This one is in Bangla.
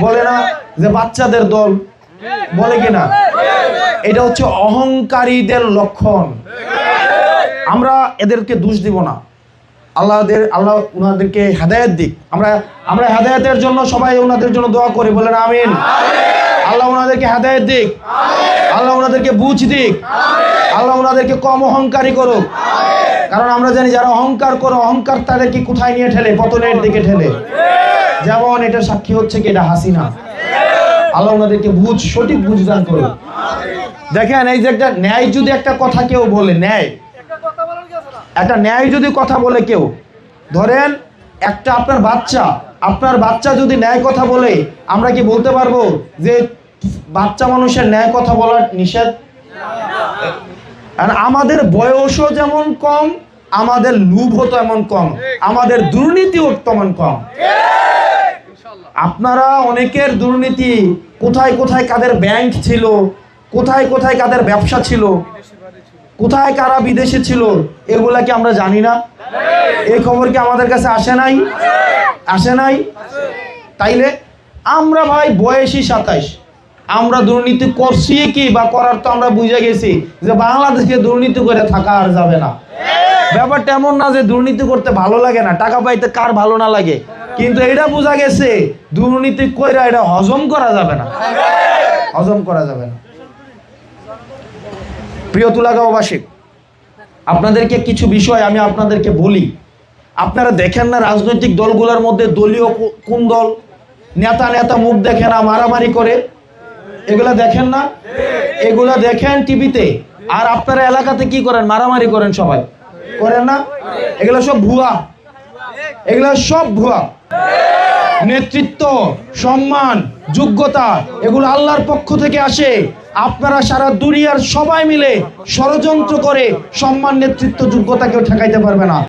বলে না যে বাচ্চাদের দল? বলে কিনা? এটা হচ্ছে অহংকারীদের লক্ষণ। আমরা এদেরকে দোষ দিব না। আল্লাহদের আল্লাহ ওনাদেরকে হেদায়েত দিক। আমরা আমরা হেদায়েতের জন্য সবাই ওনাদের জন্য দোয়া করি। বলেন আমিন। আল্লাহ ওনাদেরকে হেদায়েত দিক। আল্লাহ ওনাদেরকে বুঝ দিক। আল্লাহ ওনাদেরকে কম অহংকারী করুক। কারণ আমরা জানি যারা অহংকার করে, অহংকার তাদেরকে কোথায় নিয়ে ঠেলে? পতনের দিকে ঠেলে। যেমন এটা সাক্ষী হচ্ছে কি, এটা হাসিনা। আল্লাহ ওনাদেরকে বুঝ, সঠিক বুঝ দান করুক। দেখেন, এই যে একটা ন্যায় যদি একটা কথা কেউ বলে, ন্যায়। একটা ন্যায় যদি কথা বলে কেউ, ধরেন একটা আপনার বাচ্চা আপনার বাচ্চা যদি ন্যায় কথা বলে, আমরা কি বলতে পারব যে বাচ্চা মানুষের ন্যায় কথা বলার নিষেধ? আর আমাদের বয়সও যেমন কম, আমাদের লুভও তেমন কম, আমাদের দুর্নীতিও তেমন কম। আপনারা অনেকের দুর্নীতি, কোথায় কোথায় কাদের ব্যাংক ছিল, কোথায় কোথায় কাদের ব্যবসা ছিল, কোথায় কারা বিদেশে ছিল, এগুলা কি আমরা জানি না? এই খবর কি আমাদের কাছে আসে নাই? আসে নাই? তাইলে আমরা ভাই বয়সী সাতাইশ। আমরা দুর্নীতি করছি কি বা করার তো আমরা বুঝে গেছি যে বাংলাদেশকে দুর্নীতি করে থাকা আর যাবে না। ব্যাপারটা এমন না যে দুর্নীতি করতে ভালো লাগে না, টাকা পাইতে কার ভালো না লাগে। কিন্তু এটা বোঝা গেছে, দুর্নীতি কইরা এটা হজম করা যাবে না। হজম করা যাবে না। প্রিয় তুলাগাঁওবাসী আপনাদেরকে কিছু বিষয় আমি আপনাদেরকে বলি। আপনারা দেখেন না রাজনৈতিক দলগুলোর মধ্যে দলীয় কোন দল নেতা নেতা মুখ দেখে না, মারামারি করে। এগুলা দেখেন না? এগুলা দেখেন টিভিতে। আর আপনারা এলাকাতে কি করেন? মারামারি করেন সবাই। করেন না? এগুলো সব ভুয়া। এগুলো সব ভুয়া। নেতৃত্ব, সম্মান, যোগ্যতা, এগুলো আল্লাহর পক্ষ থেকে আসে। আপনারা সারা দুনিয়ার সবাই মিলে ষড়যন্ত্র করে সম্মান, নেতৃত্ব যোগ্যতা কেউ ঠেকাইতে পারবে না।